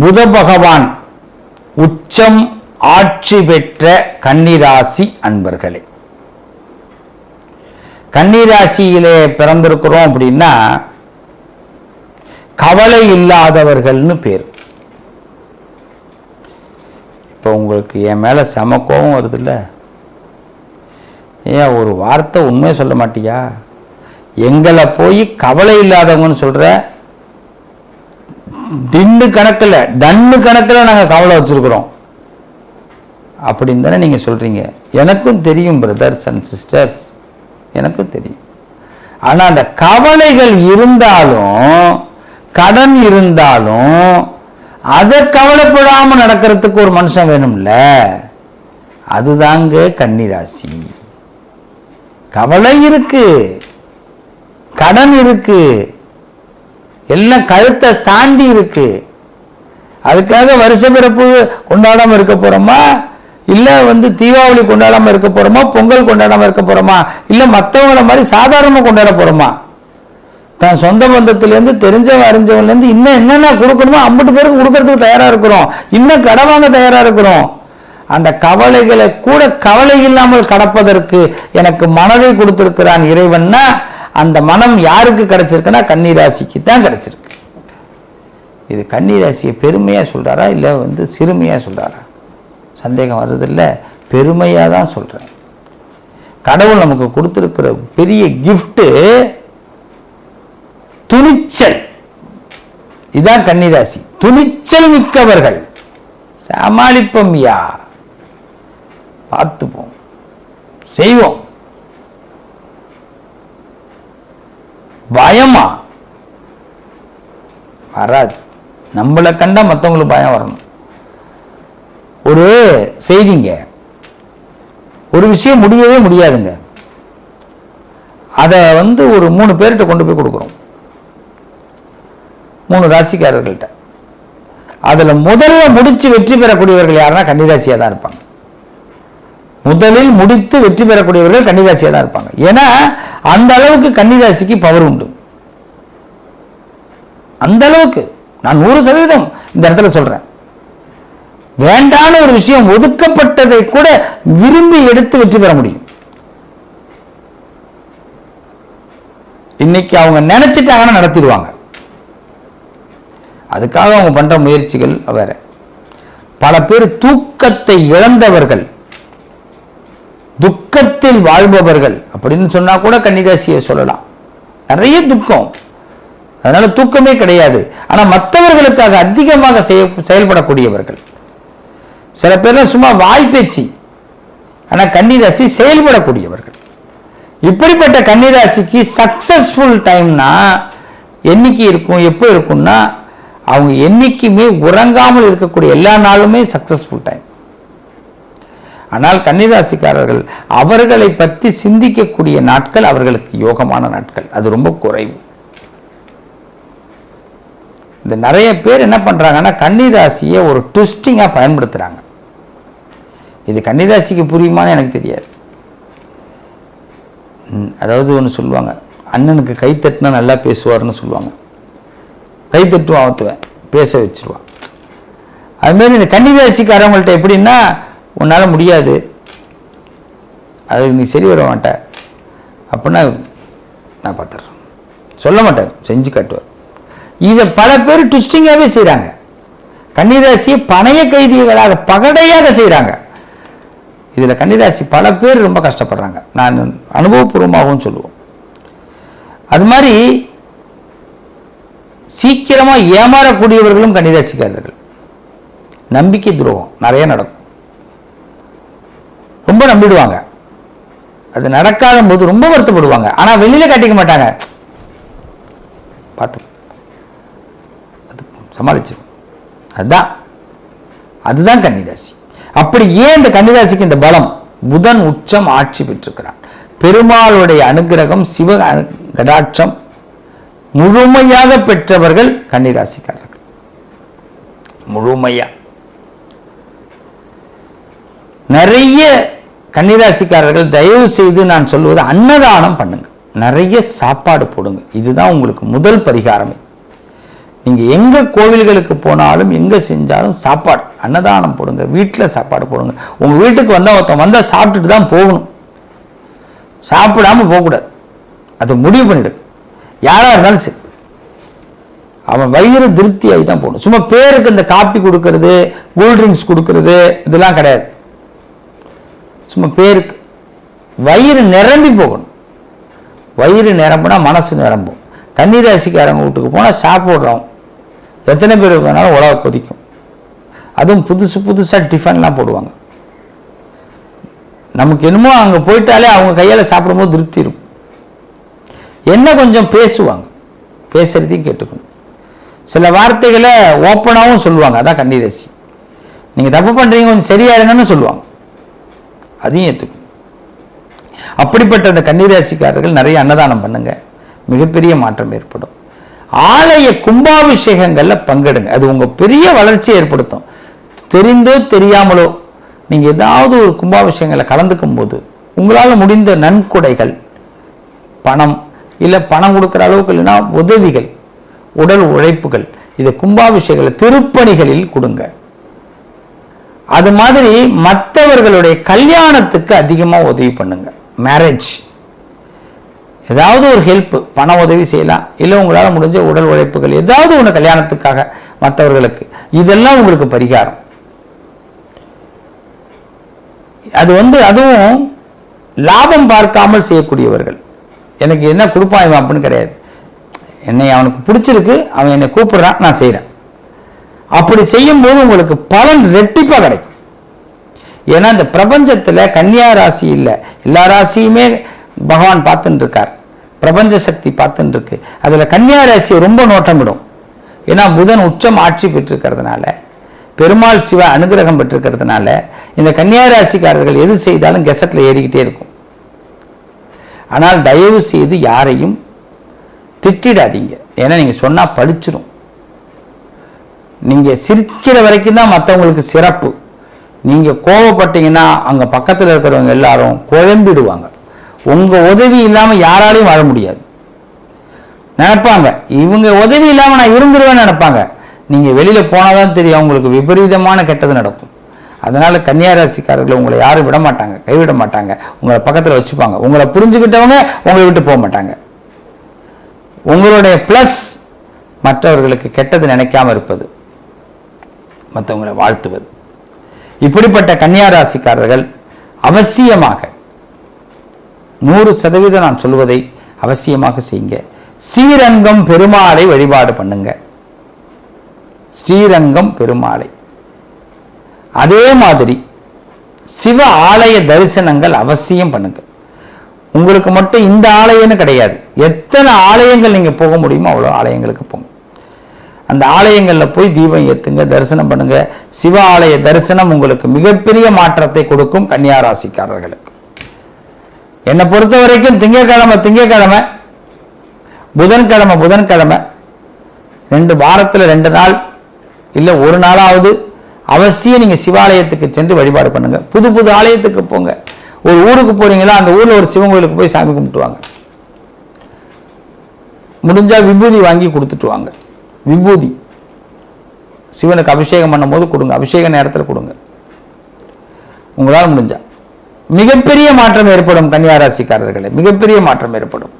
புத பகவான் உச்சம் ஆட்சி பெற்ற கன்னிராசி அன்பர்களே. கன்னிராசியிலே பிறந்திருக்கிறோம் அப்படின்னா கவலை இல்லாதவர்கள்னு பேர். இப்போ உங்களுக்கு என் மேல செம கோபம் வருதுல்ல? ஏன் ஒரு வார்த்தை உண்மையை சொல்ல மாட்டியா? எங்களை போய் கவலை இல்லாதவங்கன்னு சொல்ற டின்னு கணக்கில் டன்னு கணக்கில் நாங்கள் கவலை வச்சிருக்கிறோம். அப்படின்னு தானே நீங்கள் சொல்கிறீங்க எனக்கும் தெரியும் பிரதர்ஸ் அண்ட் சிஸ்டர்ஸ் எனக்கும் தெரியும். ஆனால் அந்த கவலைகள் இருந்தாலும் கடன் இருந்தாலும் அதை கவலைப்படாமல் நடக்கிறதுக்கு ஒரு மனுஷன் வேணும்ல? அதுதாங்க கன்னிராசி. கவலை இருக்கு. கடன் இருக்கு. எல்லாம் கழுத்தை தாண்டி இருக்கு? அதுக்காக வருஷ பிறப்பு கொண்டாடாமல் இருக்க போறோமா? இல்லை வந்து தீபாவளி கொண்டாடாம இருக்க போறோமா? பொங்கல் கொண்டாடாமல் இருக்க போறோமா? இல்லை மற்றவங்கள மாதிரி சாதாரணமாக கொண்டாட போறோமா? தான் சொந்த பந்தத்திலேருந்து தெரிஞ்சவன் அறிஞ்சவன்லேருந்து இன்னும் என்னென்ன கொடுக்கணுமோ ஐம்பது பேருக்கு கொடுக்கறதுக்கு தயாராக இருக்கிறோம். இன்னும் கடை வாங்க தயாராக இருக்கிறோம். அந்த கவலைகளை கூட கவலை இல்லாமல் கடப்பதற்கு எனக்கு மனதை கொடுத்திருக்கிறான் இறைவன்னா அந்த மனம் யாருக்கு கிடைச்சிருக்குன்னா கன்னிராசிக்கு தான் கிடைச்சிருக்கு. இது கன்னிராசியை பெருமையா சொல்கிறாரா இல்லை வந்து சிறுமையா சொல்கிறாரா சந்தேகம் வர்றதில்ல. பெருமையாக தான் சொல்றேன். கடவுள் நமக்கு கொடுத்துருக்கிற பெரிய கிஃப்ட்டு துணிச்சல். இதான் கன்னிராசி. துணிச்சல் மிக்கவர்கள். சமாளிப்போம் யா. பார்த்துப்போம். செய்வோம். பயமா? வராது. நம்மளை கண்டா மற்றவங்களுக்கு பயம் வரணும். ஒரு செய்திங்க. ஒரு விஷயம் முடியவே முடியாதுங்க. அதை வந்து ஒரு மூணு பேர்கிட்ட கொண்டு போய் கொடுக்குறோம். மூணு ராசிக்காரர்கள்ட்ட. அதுல முதல்ல முடிச்சு வெற்றி பெறக்கூடியவர்கள் யாருன்னா கன்னிராசியாக தான் இருப்பாங்க. முதலில் முடித்து வெற்றி பெறக்கூடியவர்கள் கன்னிராசியாக தான் இருப்பாங்க. ஏன்னா அந்த அளவுக்கு கன்னிராசிக்கு பவர் உண்டு. அந்த அளவுக்கு. நான் நூறு சதவீதம் இந்த இடத்துல சொல்றேன். வேண்டான ஒரு விஷயம் ஒதுக்கப்பட்டதை கூட விரும்பி எடுத்து வெற்றி பெற முடியும். இன்னைக்கு அவங்க நினைச்சிட்டாங்கன்னா நடத்திடுவாங்க. அதுக்காக அவங்க பண்ற முயற்சிகள் வேற. பல பேர் தூக்கத்தை இழந்தவர்கள். துக்கத்தில் வாழ்பவர்கள் அப்படின்னு சொன்னா கூட கன்னிராசியை சொல்லலாம். நிறைய துக்கம். அதனால தூக்கமே கிடையாது. ஆனா மற்றவர்களுக்காக அதிகமாக செய்ய- செயல்படக்கூடியவர்கள். சில பேர்லாம் சும்மா வாய் பேச்சு. ஆனா கன்னிராசி செயல்படக்கூடியவர்கள். இப்படிப்பட்ட கன்னிராசிக்கு சக்சஸ்ஃபுல் டைம்னா என்னைக்கு இருக்கும் எப்போ இருக்கும்னா அவங்க என்னைக்குமே உறங்காமல் இருக்கக்கூடிய எல்லா நாளுமே சக்சஸ்ஃபுல் டைம் ஆனால் கன்னிராசிக்காரர்கள் அவர்களை பற்றி சிந்திக்கக்கூடிய நாட்கள் அவர்களுக்கு யோகமான நாட்கள். அது ரொம்ப குறைவு. இந்த நிறைய பேர் என்ன பண்றாங்கன்னா கன்னிராசியை ஒரு ட்விஸ்டிங்காக பயன்படுத்துறாங்க. இது கன்னிராசிக்கு புரியுமான்னு எனக்கு தெரியாது. அதாவது ஒன்று சொல்லுவாங்க அண்ணனுக்கு கை தட்டினா நல்லா பேசுவார்னு சொல்லுவாங்க. கை தட்டுவான் பேச வச்சிருவான். அதுமாரி இந்த கன்னிராசிக்காரவங்கள்ட்ட எப்படின்னா உன்னால் முடியாது. அதுக்கு நீ சரி வர மாட்ட. அப்படின்னா நான் பார்த்துட்றேன். சொல்ல மாட்டார் செஞ்சு காட்டுவார் இதை பல பேர் ட்விஸ்டிங்காகவே செய்கிறாங்க கன்னிராசியை பணைய கைதிகளாக பகடையாக செய்கிறாங்க இதில் கன்னிராசி பல பேர் ரொம்ப கஷ்டப்படுறாங்க. நான் அனுபவபூர்வமாகவும் சொல்லுவோம். அது மாதிரி சீக்கிரமாக ஏமாறக்கூடியவர்களும் கன்னிராசிக்காரர்கள். நம்பிக்கை துரோகம். நிறைய நடக்கும். ரொம்ப நம்பிடுவாங்க. அது நடக்காத போது ரொம்ப வருத்தப்படுவாங்க. ஆனா வெளியில் காட்டிக்க மாட்டாங்க. பார்த்தோம் அது சமாளிச்சு அதுதான். அதுதான் கன்னிராசி. அப்படி ஏன் இந்த கன்னிராசிக்கு இந்த பலம்? புதன் உச்சம் ஆட்சி பெற்றிருக்கிறான். பெருமாளுடைய அனுகிரகம் சிவ அனு- கடாட்சம் முழுமையாக பெற்றவர்கள் கன்னிராசிக்காரர்கள். முழுமையா. நிறைய கன்னிராசிக்காரர்கள் தயவு செய்து நான் சொல்வது அன்னதானம் பண்ணுங்க. நிறைய சாப்பாடு போடுங்க. இதுதான் உங்களுக்கு முதல் பரிகாரமே நீங்கள் எங்கே கோவில்களுக்கு போனாலும் எங்கே செஞ்சாலும் சாப்பாடு அன்னதானம் போடுங்க. வீட்டில் சாப்பாடு போடுங்க. உங்கள் வீட்டுக்கு வந்தால் ஒருத்தன் வந்தால் சாப்பிட்டுட்டு தான் போகணும். சாப்பிடாம போகக்கூடாது. அதை முடிவு பண்ணிடு. யாராக இருந்தாலும் சரி. அவன் வயிறு திருப்தியாகி தான் போகணும். சும்மா பேருக்கு இந்த காப்பி கொடுக்கறது கூல் ட்ரிங்க்ஸ் கொடுக்கறது இதெல்லாம் கிடையாது. சும்மா பேருக்கு. வயிறு நிரம்பி போகணும். வயிறு நிரம்புனா மனசு நிரம்பும். கன்னிராசிக்காரங்க வீட்டுக்கு போனால் சாப்பிட்றோம். எத்தனை பேர் வேணாலும் உலக கொதிக்கும். அதுவும் புதுசு புதுசாக டிஃபன்லாம் போடுவாங்க. நமக்கு என்னமோ அங்கே போயிட்டாலே அவங்க கையால் சாப்பிடும்போது திருப்தி இருக்கும். என்ன கொஞ்சம் பேசுவாங்க. பேசுகிறதையும் கேட்டுக்கணும். சில வார்த்தைகளை ஓப்பனாகவும் சொல்லுவாங்க. அதான் கன்னிராசி. நீங்கள் தப்பு பண்ணுறீங்க கொஞ்சம் சரியாக இருங்கன்னு சொல்லுவாங்க. அதையும் ஏற்றுக்கும் அப்படிப்பட்ட அந்த கன்னிராசிக்காரர்கள் நிறைய அன்னதானம் பண்ணுங்க. மிகப்பெரிய மாற்றம் ஏற்படும். ஆலய கும்பாபிஷேகங்களில் பங்கெடுங்க. அது உங்க பெரிய வளர்ச்சியை ஏற்படுத்தும். தெரிந்தோ தெரியாமலோ நீங்க ஏதாவது ஒரு கும்பாபிஷேகங்களை கலந்துக்கும் போது உங்களால் முடிந்த நன்கொடைகள் பணம் இல்லை பணம் கொடுக்குற அளவுக்கு இல்லைன்னா உதவிகள் உடல் உழைப்புகள் இதை கும்பாபிஷேகங்களை திருப்பணிகளில் கொடுங்க. அது மாதிரி மற்றவர்களுடைய கல்யாணத்துக்கு அதிகமாக உதவி பண்ணுங்க. மேரேஜ் ஏதாவது ஒரு ஹெல்ப் பண உதவி செய்யலாம். இல்லை உங்களால் முடிஞ்ச உடல் உழைப்புகள் ஏதாவது ஒன்று கல்யாணத்துக்காக மற்றவர்களுக்கு. இதெல்லாம் உங்களுக்கு பரிகாரம். அது வந்து அதுவும் லாபம் பார்க்காமல் செய்யக்கூடியவர்கள். எனக்கு என்ன கொடுப்பான் இவன் அப்படின்னு கிடையாது. என்னை அவனுக்கு பிடிச்சிருக்கு அவன் என்னை கூப்பிடுறான் நான் செய்கிறேன் அப்படி செய்யும் போது உங்களுக்கு பலன் ரெட்டிப்பாக கிடைக்கும். ஏன்னா இந்த பிரபஞ்சத்தில் கன்னியா ராசி இல்லை. எல்லா ராசியுமே பகவான் பார்த்துட்டு இருக்கார் பிரபஞ்ச சக்தி பார்த்துட்டு இருக்கு அதில் கன்னியா ராசியை ரொம்ப நோட்டமிடும். ஏன்னா புதன் உச்சம் ஆட்சி பெற்றிருக்கிறதுனால பெருமாள் சிவ அனுகிரகம் பெற்றிருக்கிறதுனால இந்த கன்னியா ராசிக்காரர்கள் எது செய்தாலும் கெசட்டில் ஏறிக்கிட்டே இருக்கும். ஆனால் தயவு செய்து யாரையும் திட்டிடாதீங்க. ஏன்னா நீங்கள் சொன்னால் பழிச்சிரும். நீங்கள் சிரிக்கிற வரைக்கும் தான் மற்றவங்களுக்கு சிறப்பு. நீங்கள் கோவப்பட்டீங்கன்னா அங்கே பக்கத்தில் இருக்கிறவங்க எல்லாரும் குழம்பிடுவாங்க. உங்கள் உதவி இல்லாமல் யாராலையும் வாழ முடியாது. நினைப்பாங்க இவங்க உதவி இல்லாமல் நான் இருந்துருவேன்னு நினைப்பாங்க. நீங்கள் வெளியில் போனால் தான் தெரியும் அவங்களுக்கு விபரீதமான கெட்டது நடக்கும். அதனால் கன்னியாராசிக்காரர்களை உங்களை யாரும் விட மாட்டாங்க கைவிட மாட்டாங்க. உங்களை பக்கத்தில் வச்சுப்பாங்க. உங்களை புரிஞ்சுக்கிட்டவங்க உங்களை விட்டு போக மாட்டாங்க. உங்களுடைய ப்ளஸ் மற்றவர்களுக்கு கெட்டது நினைக்காமல் இருப்பது. மற்றவங்களை வாழ்த்துவது. இப்படிப்பட்ட கன்னியாராசிக்காரர்கள் அவசியமாக நூறு சதவீதம் நான் சொல்வதை அவசியமாக செய்யுங்க. ஸ்ரீரங்கம் பெருமாளை வழிபாடு பண்ணுங்க. ஸ்ரீரங்கம் பெருமாளை. அதே மாதிரி சிவ ஆலய தரிசனங்கள் அவசியம் பண்ணுங்க. உங்களுக்கு மட்டும் இந்த ஆலயம்னு கிடையாது. எத்தனை ஆலயங்கள் நீங்க போக முடியுமோ அவ்வளோ ஆலயங்களுக்கு போங்க. அந்த ஆலயங்களில் போய் தீபம் ஏத்துங்க தரிசனம் பண்ணுங்க. சிவ ஆலய தரிசனம் உங்களுக்கு மிகப்பெரிய மாற்றத்தை கொடுக்கும் கன்னியாராசிக்காரர்களுக்கு. என்னை பொறுத்த வரைக்கும் திங்கக்கிழமை திங்கக்கிழமை புதன்கிழமை புதன்கிழமை ரெண்டு வாரத்தில் ரெண்டு நாள் இல்லை ஒரு நாளாவது அவசியம் நீங்கள் சிவாலயத்துக்கு சென்று வழிபாடு பண்ணுங்க. புது புது ஆலயத்துக்கு போங்க. ஒரு ஊருக்கு போறீங்களா அந்த ஊரில் ஒரு சிவன் கோயிலுக்கு போய் சாமி கும்பிட்டு வாங்க முடிஞ்சா விபூதி வாங்கி கொடுத்துட்டு வாங்க. விபூதி. சிவனுக்கு அபிஷேகம் பண்ணும்போது கொடுங்க. அபிஷேக நேரத்தில் கொடுங்க. உங்களால் முடிஞ்சா. மிகப்பெரிய மாற்றம் ஏற்படும் கன்னியாராசிக்காரர்களே. மிகப்பெரிய மாற்றம் ஏற்படும்.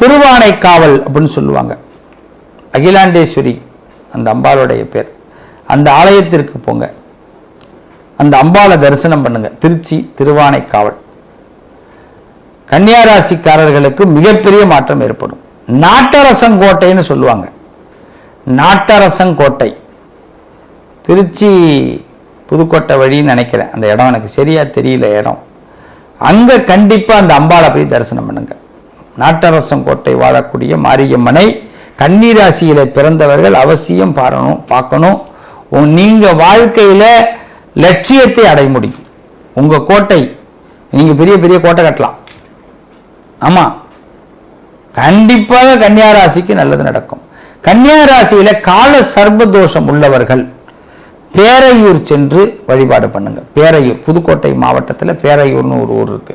திருவானைக்காவல் அப்படின்னு சொல்லுவாங்க. அகிலாண்டேஸ்வரி அந்த அம்பாளுடைய பேர். அந்த ஆலயத்திற்கு போங்க. அந்த அம்பாளை தரிசனம் பண்ணுங்க. திருச்சி திருவானைக்காவல் கன்னியாராசிக்காரர்களுக்கு மிகப்பெரிய மாற்றம் ஏற்படும். நாட்டரசங்கோட்டைன்னு சொல்லுவாங்க. நாட்டரசங்கோட்டை. திருச்சி புதுக்கோட்டை வழின்னு நினைக்கிறேன். அந்த இடம் எனக்கு சரியா தெரியல இடம். அங்க கண்டிப்பா அந்த அம்பாளை போய் தரிசனம் பண்ணுங்க. நாட்டரசங்கோட்டை வாழக்கூடிய மாரியம்மனை கன்னிராசியில பிறந்தவர்கள் அவசியம் பாரணும் பார்க்கணும். உங்க- நீங்க வாழ்க்கையில லட்சியத்தை அடைய முடியும். உங்க கோட்டை நீங்க பெரிய பெரிய கோட்டை கட்டலாம். ஆமா. கண்டிப்பாக கன்னியாராசிக்கு நல்லது நடக்கும். கன்னியாராசியில கால சர்பதோஷம் உள்ளவர்கள் பேரையூர் சென்று வழிபாடு பண்ணுங்க. பேரையூர் புதுக்கோட்டை மாவட்டத்தில் பேரையூர்னு ஒரு ஊர் இருக்கு.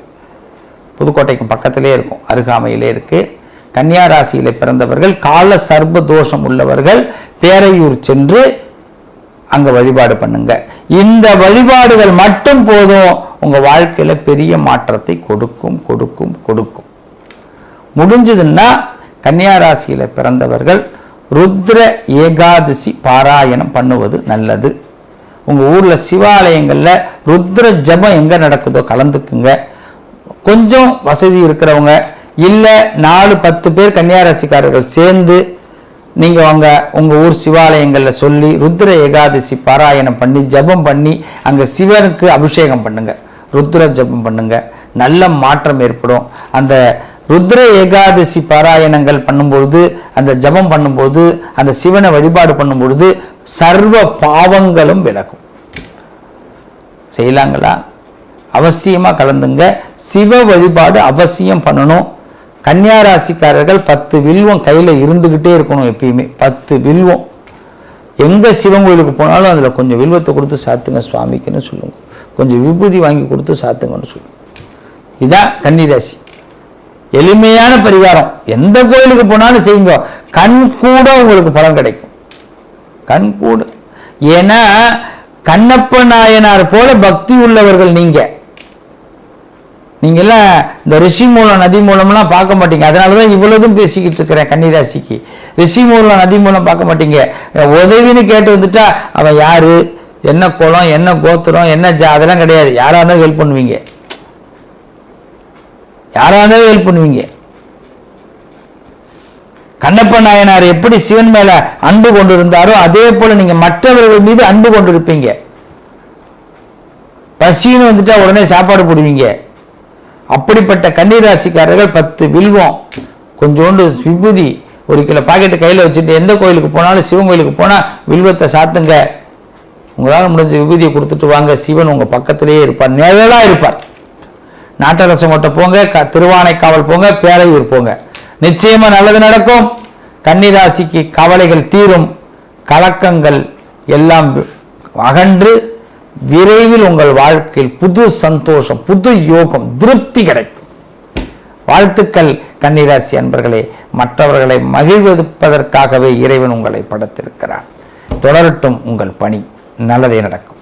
புதுக்கோட்டைக்கு பக்கத்திலே இருக்கும் அருகாமையிலே இருக்கு. கன்னியாராசியில பிறந்தவர்கள் கால சர்ப தோஷம் உள்ளவர்கள் பேரையூர் சென்று அங்க வழிபாடு பண்ணுங்க. இந்த வழிபாடுகள் மட்டும் போதும். உங்க வாழ்க்கையில பெரிய மாற்றத்தை கொடுக்கும் கொடுக்கும் கொடுக்கும். முடிஞ்சதுன்னா கன்னியா ராசியில பிறந்தவர்கள் ருத்ர ஏகாதசி பாராயணம் பண்ணுவது நல்லது. உங்க ஊர்ல சிவாலயங்கள்ல ருத்ர ஜபம் எங்க நடக்குதோ கலந்துக்குங்க. கொஞ்சம் வசதி இருக்கிறவங்க இல்ல நாலு பத்து பேர் கன்னியாராசிக்காரர்கள் சேர்ந்து நீங்க அவங்க உங்க ஊர் சிவாலயங்கள்ல சொல்லி ருத்ர ஏகாதசி பாராயணம் பண்ணி ஜெபம் பண்ணி அங்க சிவனுக்கு அபிஷேகம் பண்ணுங்க. ருத்ர ஜெபம் பண்ணுங்க. நல்ல மாற்றம் ஏற்படும். அந்த ருத்ர ஏகாதசி பாராயணங்கள் பண்ணும்பொழுது அந்த ஜெபம் பண்ணும்போது அந்த சிவனை வழிபாடு பண்ணும்பொழுது சர்வ பாவங்களும் விலகும். செய்யலாங்களா? அவசியமாக கலந்துங்க. சிவ வழிபாடு அவசியம் பண்ணணும். கன்னியா ராசிக்காரர்கள் பத்து வில்வம் கையில் இருந்துக்கிட்டே இருக்கணும் எப்பயுமே. பத்து வில்வம். எங்கே சிவன் கோயிலுக்கு போனாலும் அதில் கொஞ்சம் வில்வத்தை கொடுத்து சாத்துங்க சுவாமிக்குன்னு சொல்லுங்க. கொஞ்சம் விபூதி வாங்கி கொடுத்து சாத்துங்கன்னு சொல்லுங்க. இதான் கன்னி ராசி எளிமையான பரிகாரம். எந்த கோயிலுக்கு போனாலும் செய்யுங்க. கண் கூட உங்களுக்கு பலன் கிடைக்கும். கண் கூட. ஏன்னா கண்ணப்ப நாயனார் போல பக்தி உள்ளவர்கள் நீங்க. நீங்கெல்லாம் இந்த ரிஷி மூலம் நதி மூலம்லாம் பார்க்க மாட்டீங்க. அதனாலதான் இவ்வளவுதும் பேசிக்கிட்டு இருக்கிறேன் கன்னிராசிக்கு. ரிஷி மூலம் நதி மூலம் பார்க்க மாட்டீங்க. உதவின்னு கேட்டு வந்துட்டா அவன் யாரு? என்ன குலம் என்ன கோத்திரம் என்ன ஜா அதெல்லாம் கிடையாது. யாராக இருந்தாலும் ஹெல்ப் பண்ணுவீங்க. யாராக இருந்தாலும் ஹெல்ப் பண்ணுவீங்க. கண்ணப்ப நாயனார் எப்படி சிவன் மேல அன்பு கொண்டிருந்தாரோ அதே போல நீங்க மற்றவர்கள் மீது அன்பு கொண்டிருப்பீங்க. பசின்னு வந்துட்டா உடனே சாப்பாடு போடுவீங்க. அப்படிப்பட்ட கன்னிராசிக்காரர்கள் பத்து வில்வம் கொஞ்சோண்டு விபூதி ஒரு கிலோ பாக்கெட்டு கையில வச்சுட்டு எந்த கோயிலுக்கு போனாலும் சிவன் கோயிலுக்கு போனா வில்வத்தை சாத்துங்க. உங்களால முடிஞ்ச விபூதியை கொடுத்துட்டு வாங்க. சிவன் உங்க பக்கத்திலேயே இருப்பார். நிழலா இருப்பார். நாட்டரசம் கோட்டை போங்க க- திருவானைக்காவல் போங்க பேரையூர் போங்க. நிச்சயமா நல்லது நடக்கும். கன்னிராசிக்கு கவலைகள் தீரும். கலக்கங்கள் எல்லாம் அகன்று விரைவில் உங்கள் வாழ்க்கையில் புது சந்தோஷம் புது யோகம் திருப்தி கிடைக்கும். வாழ்த்துக்கள் கன்னிராசி அன்பர்களே. மற்றவர்களை மகிழ்வதற்காகவே இறைவன் உங்களை படைத்திருக்கிறார். தொடரட்டும் உங்கள் பணி. நல்லதே நடக்கும்.